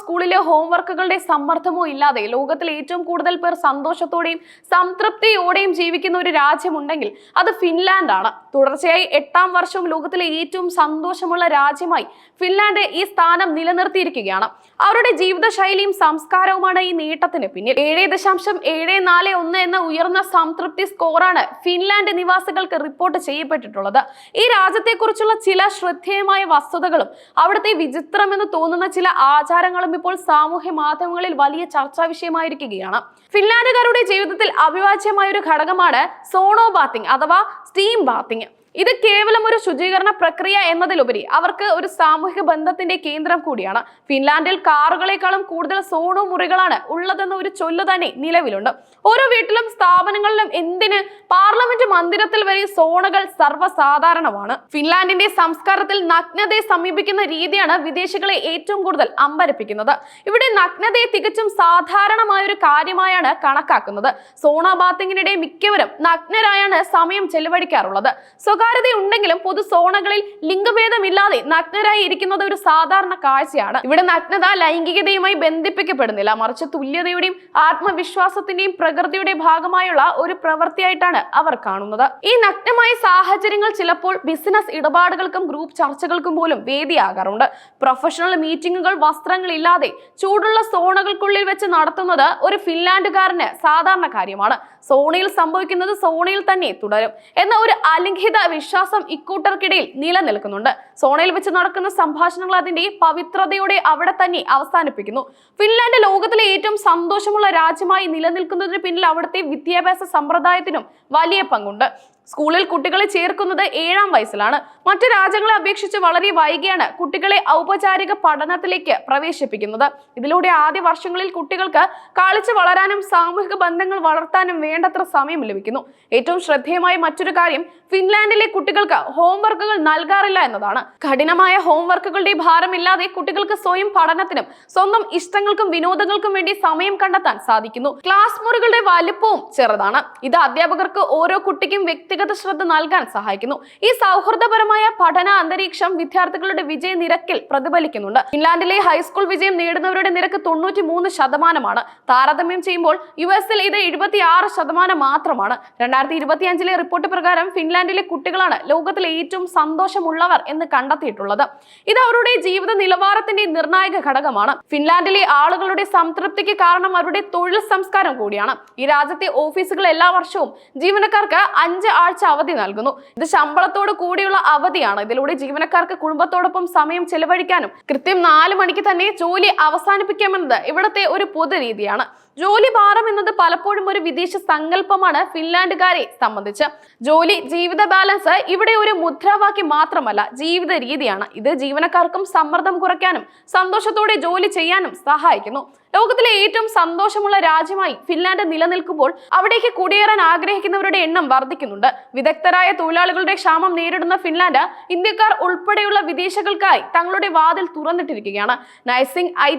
സ്കൂളിലെ ഹോംവർക്കുകളുടെ സമ്മർദ്ദമോ ഇല്ലാതെ ലോകത്തിൽ ഏറ്റവും കൂടുതൽ പേർ സന്തോഷത്തോടെയും സംതൃപ്തിയോടെയും ജീവിക്കുന്ന ഒരു രാജ്യമുണ്ടെങ്കിൽ അത് ഫിൻലാൻഡ് ആണ് തുടർച്ചയായി എട്ടാം വർഷവും ലോകത്തിലെ ഏറ്റവും സന്തോഷമുള്ള രാജ്യമായി ഫിൻലാൻഡ് ഈ സ്ഥാനം നിലനിർത്തിയിരിക്കുകയാണ്. അവരുടെ ജീവിതശൈലിയും സംസ്കാരവുമാണ് ഈ നേട്ടത്തിന് പിന്നിൽ. ഏഴ് ദശാംശം ഏഴ് നാല് ഒന്ന് എന്ന ഉയർന്ന സംതൃപ്തി സ്കോറാണ് ഫിൻലാൻഡ് നിവാസികൾക്ക് റിപ്പോർട്ട് ചെയ്യപ്പെട്ടിട്ടുള്ളത്. ഈ രാജ്യത്തെക്കുറിച്ചുള്ള ചില ശ്രദ്ധേയമായ വസ്തുതകളും അവിടുത്തെ വിചിത്രമെന്ന് തോന്നുന്ന ചില ആചാരങ്ങളും ഇപ്പോൾ സാമൂഹ്യ മാധ്യമങ്ങളിൽ വലിയ ചർച്ചാ വിഷയമായിരിക്കുകയാണ്. ഫിൻലാൻഡുകാരുടെ ജീവിതത്തിൽ അവിഭാജ്യമായ ഒരു ഘടകമാണ് സോണോ ബാത്തിങ് അഥവാ സ്റ്റീം ബാത്തിങ്. ഇത് കേവലം ഒരു ശുചീകരണ പ്രക്രിയ എന്നതിലുപരി അവർക്ക് ഒരു സാമൂഹിക ബന്ധത്തിന്റെ കേന്ദ്രം കൂടിയാണ്. ഫിൻലാൻഡിൽ കാറുകളെക്കാളും കൂടുതൽ സോണോ മുറികളാണ് ഉള്ളതെന്ന ഒരു ചൊല്ലു തന്നെ നിലവിലുണ്ട്. ഓരോ വീട്ടിലും സ്ഥാപനങ്ങളിലും എന്തിന് പാർലമെന്റ് മന്ദിരത്തിൽ വരെ സോണുകൾ സർവസാധാരണമാണ്. ഫിൻലാൻഡിന്റെ സംസ്കാരത്തിൽ നഗ്നതയെ സമീപിക്കുന്ന രീതിയാണ് വിദേശികളെ ഏറ്റവും കൂടുതൽ അമ്പരപ്പിക്കുന്നത്. ഇവിടെ നഗ്നതയെ തികച്ചും സാധാരണമായ ഒരു കാര്യമായാണ് കണക്കാക്കുന്നത്. സോണ ബാത്തിങ്ങിനിടെ മിക്കവരും നഗ്നരായാണ് സമയം ചെലവഴിക്കാറുള്ളത്. സ്വകാര്യത ഉണ്ടെങ്കിലും പൊതു സോണകളിൽ ലിംഗഭേദമില്ലാതെ നഗ്നരായി ഇരിക്കുന്നത് ഒരു സാധാരണ കാഴ്ചയാണ്. ഇവിടെ നഗ്നത ലൈംഗികതയുമായി ബന്ധിപ്പിക്കപ്പെടുന്നില്ല. മറിച്ച് തുല്യതയുടെയും ആത്മവിശ്വാസത്തിന്റെയും പ്രകൃതിയുടെ ഭാഗമായുള്ള ഒരു പ്രവൃത്തിയായിട്ടാണ് അവർ കാണുന്നത്. ഈ നഗ്നമായ സാഹചര്യങ്ങൾ ചിലപ്പോൾ ബിസിനസ് ഇടപാടുകൾക്കും ഗ്രൂപ്പ് ചർച്ചകൾക്കും പോലും വേദിയാകാറുണ്ട്. പ്രൊഫഷണൽ മീറ്റിംഗുകൾ വസ്ത്രങ്ങളില്ലാതെ ചൂടുള്ള സോണുകൾക്കുള്ളിൽ വെച്ച് നടത്തുന്നത് ഒരു ഫിൻലാൻഡുകാരന് സാധാരണ കാര്യമാണ്. സോണയിൽ സംഭവിക്കുന്നത് സോണയിൽ തന്നെ തുടരും. എന്ന ഒരു അലിഖിത വിശ്വാസം ഇക്കൂട്ടർക്കിടയിൽ നിലനിൽക്കുന്നുണ്ട്. സോണയിൽ വെച്ച് നടക്കുന്ന സംഭാഷണങ്ങൾ അതിന്റെ പവിത്രതയോടെ അവിടെ തന്നെ അവസാനിപ്പിക്കുന്നു. ഫിൻലാൻഡ് ലോകത്തിലെ ഏറ്റവും സന്തോഷമുള്ള രാജ്യമായി നിലനിൽക്കുന്നതിന് പിന്നിൽ അവിടുത്തെ വിദ്യാഭ്യാസ സമ്പ്രദായത്തിനും വലിയ പങ്കുണ്ട്. സ്കൂളിൽ കുട്ടികളെ ചേർക്കുന്നത് ഏഴാം വയസ്സിലാണ്. മറ്റു രാജ്യങ്ങളെ അപേക്ഷിച്ച് വളരെ വൈകിയാണ് കുട്ടികളെ ഔപചാരിക പഠനത്തിലേക്ക് പ്രവേശിപ്പിക്കുന്നത്. ഇതിലൂടെ ആദ്യ വർഷങ്ങളിൽ കുട്ടികൾക്ക് കളിച്ചു വളരാനും സാമൂഹിക ബന്ധങ്ങൾ വളർത്താനും വേണ്ടത്ര സമയം ലഭിക്കുന്നു. ഏറ്റവും ശ്രദ്ധേയമായ മറ്റൊരു കാര്യം ഫിൻലാൻഡിലെ കുട്ടികൾക്ക് ഹോംവർക്കുകൾ നൽകാറില്ല എന്നതാണ്. കഠിനമായ ഹോംവർക്കുകളുടെ ഭാരമില്ലാതെ കുട്ടികൾക്ക് സ്വയം പഠനത്തിനും സ്വന്തം ഇഷ്ടങ്ങൾക്കും വിനോദങ്ങൾക്കും വേണ്ടി സമയം കണ്ടെത്താൻ സാധിക്കുന്നു. ക്ലാസ് മുറികളുടെ വലുപ്പവും ചെറുതാണ്. ഇത് അധ്യാപകർക്ക് ഓരോ കുട്ടിക്കും വ്യക്തിഗത ശ്രദ്ധ നൽകാൻ സഹായിക്കുന്നു. ഈ സൗഹൃദപരമായ പഠന അന്തരീക്ഷം വിദ്യാർത്ഥികളുടെ വിജയ നിരക്കിൽ പ്രതിഫലിക്കുന്നുണ്ട്. ഫിൻലാൻഡിലെ ഹൈസ്കൂൾ വിജയം നേടുന്നവരുടെ നിരക്ക് തൊണ്ണൂറ്റി മൂന്ന് ശതമാനമാണ്. താരതമ്യം ചെയ്യുമ്പോൾ യു എസിൽ ഇത് എഴുപത്തി ആറ് ശതമാനം മാത്രമാണ്. രണ്ടായിരത്തി ഇരുപത്തി അഞ്ചിലെ റിപ്പോർട്ട് പ്രകാരം ഫിൻലാൻഡിലെ കുട്ടികളാണ് ലോകത്തിലെ ഏറ്റവും സന്തോഷമുള്ളവർ എന്ന് കണ്ടെത്തിയിട്ടുള്ളത്. ഇത് അവരുടെ ജീവിത നിലവാരത്തിന്റെ നിർണായക ഘടകമാണ്. ഫിൻലാൻഡിലെ ആളുകളുടെ സംതൃപ്തിക്ക് കാരണം അവരുടെ തൊഴിൽ സംസ്കാരം കൂടിയാണ്. ഈ രാജ്യത്തെ ഓഫീസുകൾ എല്ലാ വർഷവും ജീവനക്കാർക്ക് അഞ്ച് ആഴ്ച അവധി നൽകുന്നു. ഇത് ശമ്പളത്തോട് കൂടിയുള്ള അവധിയാണ്. ഇതിലൂടെ ജീവനക്കാർക്ക് കുടുംബത്തോടൊപ്പം സമയം ചെലവഴിക്കാനും കൃത്യം നാല് മണിക്ക് തന്നെ ജോലി അവസാനിപ്പിക്കാമെന്നത് ഇവിടുത്തെ ഒരു പൊതു രീതിയാണ് ജോലി ഭാരം എന്നത് പലപ്പോഴും ഒരു വിദേശ സങ്കല്പമാണ് ഫിൻലാൻഡുകാരെ സംബന്ധിച്ച്. ജോലി ജീവിത ബാലൻസ് ഇവിടെ ഒരു മുദ്രാവാക്യം മാത്രമല്ല ജീവിത രീതിയാണ്. ഇത് ജീവനക്കാർക്കും സമ്മർദ്ദം കുറയ്ക്കാനും സന്തോഷത്തോടെ ജോലി ചെയ്യാനും സഹായിക്കുന്നു. ലോകത്തിലെ ഏറ്റവും സന്തോഷമുള്ള രാജ്യമായി ഫിൻലാൻഡ് നിലനിൽക്കുമ്പോൾ അവിടേക്ക് കുടിയേറാൻ ആഗ്രഹിക്കുന്നവരുടെ എണ്ണം വർദ്ധിക്കുന്നുണ്ട്. വിദഗ്ധരായ തൊഴിലാളികളുടെ ക്ഷാമം നേരിടുന്ന ഫിൻലാൻഡ് ഇന്ത്യക്കാർ ഉൾപ്പെടെയുള്ള വിദേശികൾക്കായി തങ്ങളുടെ വാതിൽ തുറന്നിട്ടിരിക്കുകയാണ്. നഴ്സിംഗ് ഐ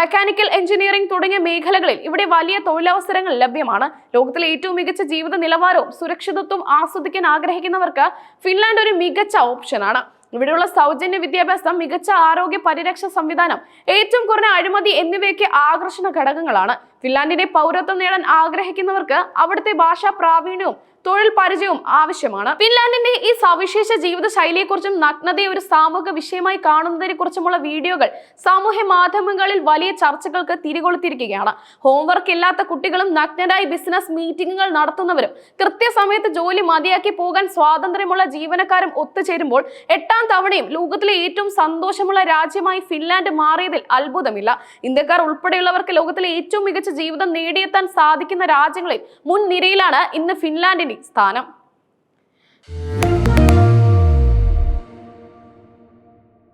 മെക്കാനിക്കൽ എഞ്ചിനീയറിംഗ് തുടങ്ങിയ മേഖലകളിൽ ഇവിടെ വലിയ തൊഴിലവസരങ്ങൾ ലഭ്യമാണ്. ലോകത്തിലെ ഏറ്റവും മികച്ച ജീവിത നിലവാരവും സുരക്ഷിതത്വം ആസ്വദിക്കാൻ ആഗ്രഹിക്കുന്നവർക്ക് ഫിൻലാൻഡ് ഒരു മികച്ച ഓപ്ഷനാണ് ഇവിടെയുള്ള സൗജന്യ വിദ്യാഭ്യാസം മികച്ച ആരോഗ്യ പരിരക്ഷ സംവിധാനം ഏറ്റവും കുറഞ്ഞ അഴിമതി എന്നിവയൊക്കെ ആകർഷണ ഘടകങ്ങളാണ്. ഫിൻലാൻഡിന്റെ പൗരത്വം നേടാൻ ആഗ്രഹിക്കുന്നവർക്ക് അവിടുത്തെ ഭാഷാ പ്രാവീണ്യവും തൊഴിൽ പരിചയവും ആവശ്യമാണ്. ഫിൻലാൻഡിന്റെ ഈ സവിശേഷ ജീവിത ശൈലിയെക്കുറിച്ചും നഗ്നതയെ ഒരു സാമൂഹിക വിഷയമായി കാണുന്നതിനെ കുറിച്ചുമുള്ള വീഡിയോകൾ സാമൂഹ്യ മാധ്യമങ്ങളിൽ വലിയ ചർച്ചകൾക്ക് തിരികൊളുത്തിരിക്കുകയാണ് ഹോംവർക്ക് ഇല്ലാത്ത കുട്ടികളും നഗ്നരായി ബിസിനസ് മീറ്റിംഗുകൾ നടത്തുന്നവരും കൃത്യസമയത്ത് ജോലി മതിയാക്കി പോകാൻ സ്വാതന്ത്ര്യമുള്ള ജീവനക്കാരും ഒത്തുചേരുമ്പോൾ എട്ടാം തവണയും ലോകത്തിലെ ഏറ്റവും സന്തോഷമുള്ള രാജ്യമായി ഫിൻലാൻഡ് മാറിയതിൽ അത്ഭുതമില്ല. ഇന്ത്യക്കാർ ഉൾപ്പെടെയുള്ളവർക്ക് ലോകത്തിലെ ഏറ്റവും മികച്ച ജീവിതം നേടിയെത്താൻ സാധിക്കുന്ന രാജ്യങ്ങളിൽ മുൻനിരയിലാണ് ഇന്ന് ഫിൻലാൻഡിന്റെ സ്ഥാനം.